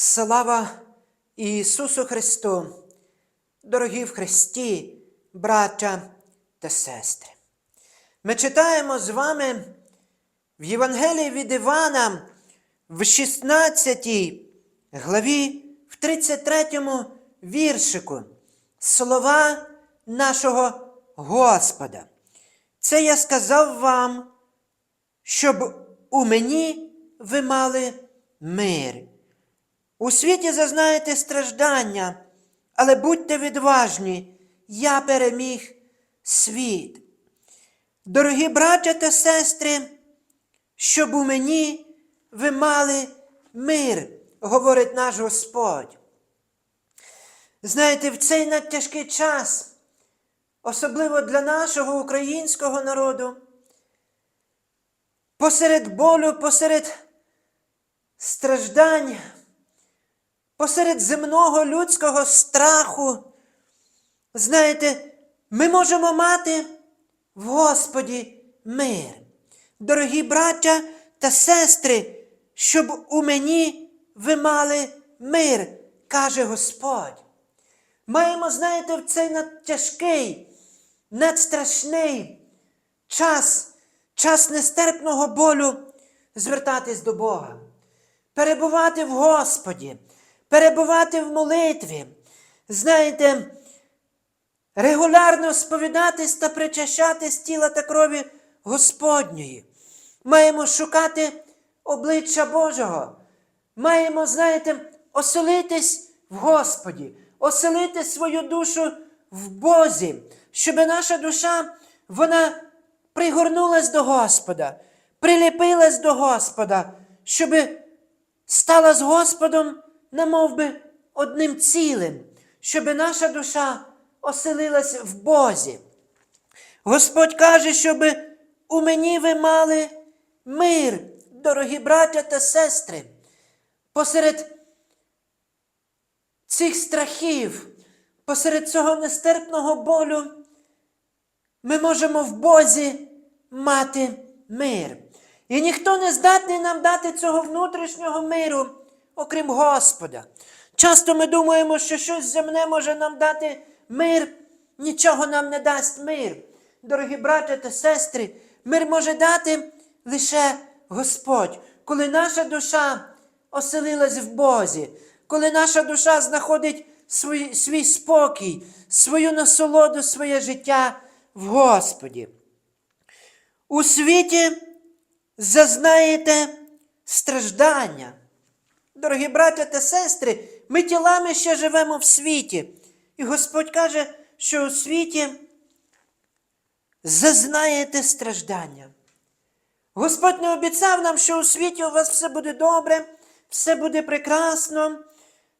Слава Ісусу Христу, дорогі в Христі, браття та сестри. Ми читаємо з вами в Євангелії від Івана в 16 главі, в 33 віршику слова нашого Господа. Це я сказав вам, щоб у мені ви мали мир. У світі зазнаєте страждання, але будьте відважні, я переміг світ. Дорогі браття та сестри, щоб у мені ви мали мир, говорить наш Господь. Знаєте, в цей надтяжкий час, особливо для нашого українського народу, посеред болю, посеред страждань, посеред земного людського страху, знаєте, ми можемо мати в Господі мир. Дорогі браття та сестри, щоб у мені ви мали мир, каже Господь. Маємо, знаєте, в цей надтяжкий, надстрашний час, час нестерпного болю звертатись до Бога, перебувати в Господі, перебувати в молитві. Знаєте, регулярно сповідатись та причащатись тіла та крові Господньої. Маємо шукати обличчя Божого. Маємо, знаєте, оселитись в Господі, оселити свою душу в Бозі, щоб наша душа вона пригорнулась до Господа, приліпилась до Господа, щоб стала з Господом, намов би, одним цілим, щоб наша душа оселилась в Бозі. Господь каже, щоб у мені ви мали мир, дорогі браття та сестри, посеред цих страхів, посеред цього нестерпного болю, ми можемо в Бозі мати мир. І ніхто не здатний нам дати цього внутрішнього миру, окрім Господа. Часто ми думаємо, що щось земне може нам дати мир, нічого нам не дасть мир. Дорогі браття та сестри, мир може дати лише Господь, коли наша душа оселилась в Бозі, коли наша душа знаходить свій, свій спокій, свою насолоду, своє життя в Господі. У світі зазнаєте страждання. Дорогі браття та сестри, ми тілами ще живемо в світі. І Господь каже, що у світі зазнаєте страждання. Господь не обіцяв нам, що у світі у вас все буде добре, все буде прекрасно.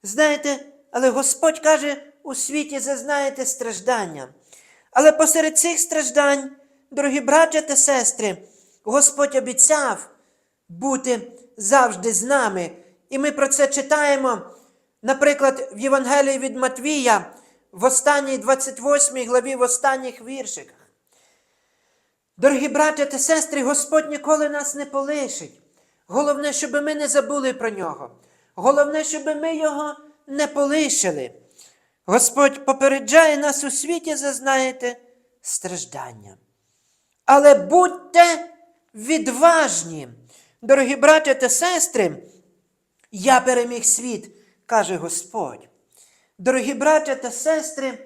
Знаєте, але Господь каже, у світі зазнаєте страждання. Але посеред цих страждань, дорогі браття та сестри, Господь обіцяв бути завжди з нами. І ми про це читаємо, наприклад, в Євангелії від Матвія, в останній 28 главі, в останніх віршиках. Дорогі браття та сестри, Господь ніколи нас не полишить. Головне, щоб ми не забули про нього. Головне, щоб ми його не полишили. Господь попереджає нас у світі, зазнаєте, страждання. Але будьте відважні, дорогі браття та сестри, я переміг світ, каже Господь. Дорогі браття та сестри,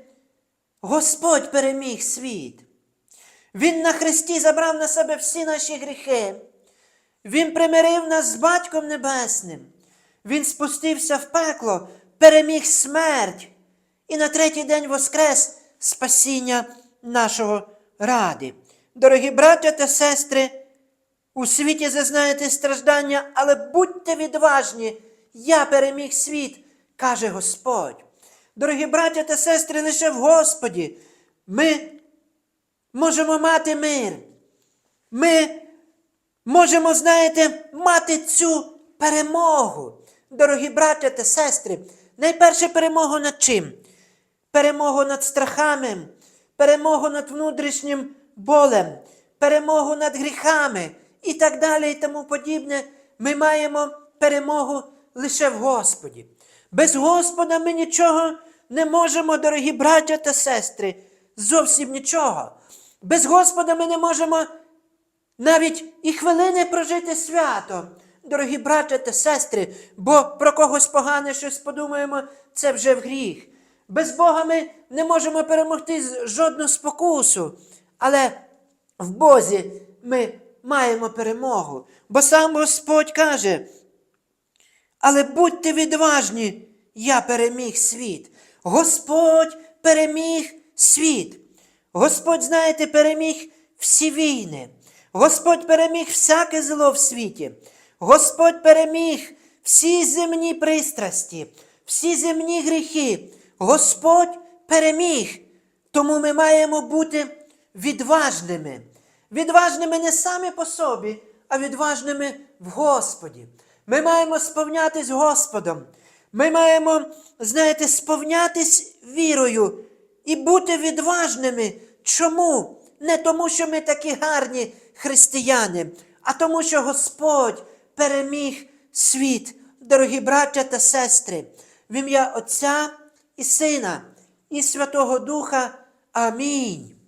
Господь переміг світ. Він на Христі забрав на себе всі наші гріхи. Він примирив нас з Батьком Небесним. Він спустився в пекло, переміг смерть і на третій день воскрес спасіння нашого ради. Дорогі браття та сестри, у світі зазнаєте страждання, але будьте відважні, я переміг світ, каже Господь. Дорогі браття та сестри, лише в Господі ми можемо мати мир. Ми можемо, знаєте, мати цю перемогу. Дорогі браття та сестри, найперше перемогу над чим? Перемогу над страхами, перемогу над внутрішнім болем, перемогу над гріхами і так далі, і тому подібне. Ми маємо перемогу лише в Господі. Без Господа ми нічого не можемо, дорогі браття та сестри, зовсім нічого. Без Господа ми не можемо навіть і хвилини прожити свято. Дорогі браття та сестри, бо про когось погане щось подумаємо, це вже в гріх. Без Бога ми не можемо перемогти жодну спокусу. Але в Бозі ми маємо перемогу. Бо сам Господь каже, але будьте відважні, я переміг світ. Господь переміг світ. Господь, знаєте, переміг всі війни. Господь переміг всяке зло в світі. Господь переміг всі земні пристрасті, всі земні гріхи. Господь переміг. Тому ми маємо бути відважними. Відважними не самі по собі, а відважними в Господі. Ми маємо сповнятись Господом. Ми маємо, знаєте, сповнятись вірою і бути відважними. Чому? Не тому, що ми такі гарні християни, а тому, що Господь переміг світ, дорогі браття та сестри, в ім'я Отця і Сина і Святого Духа. Амінь.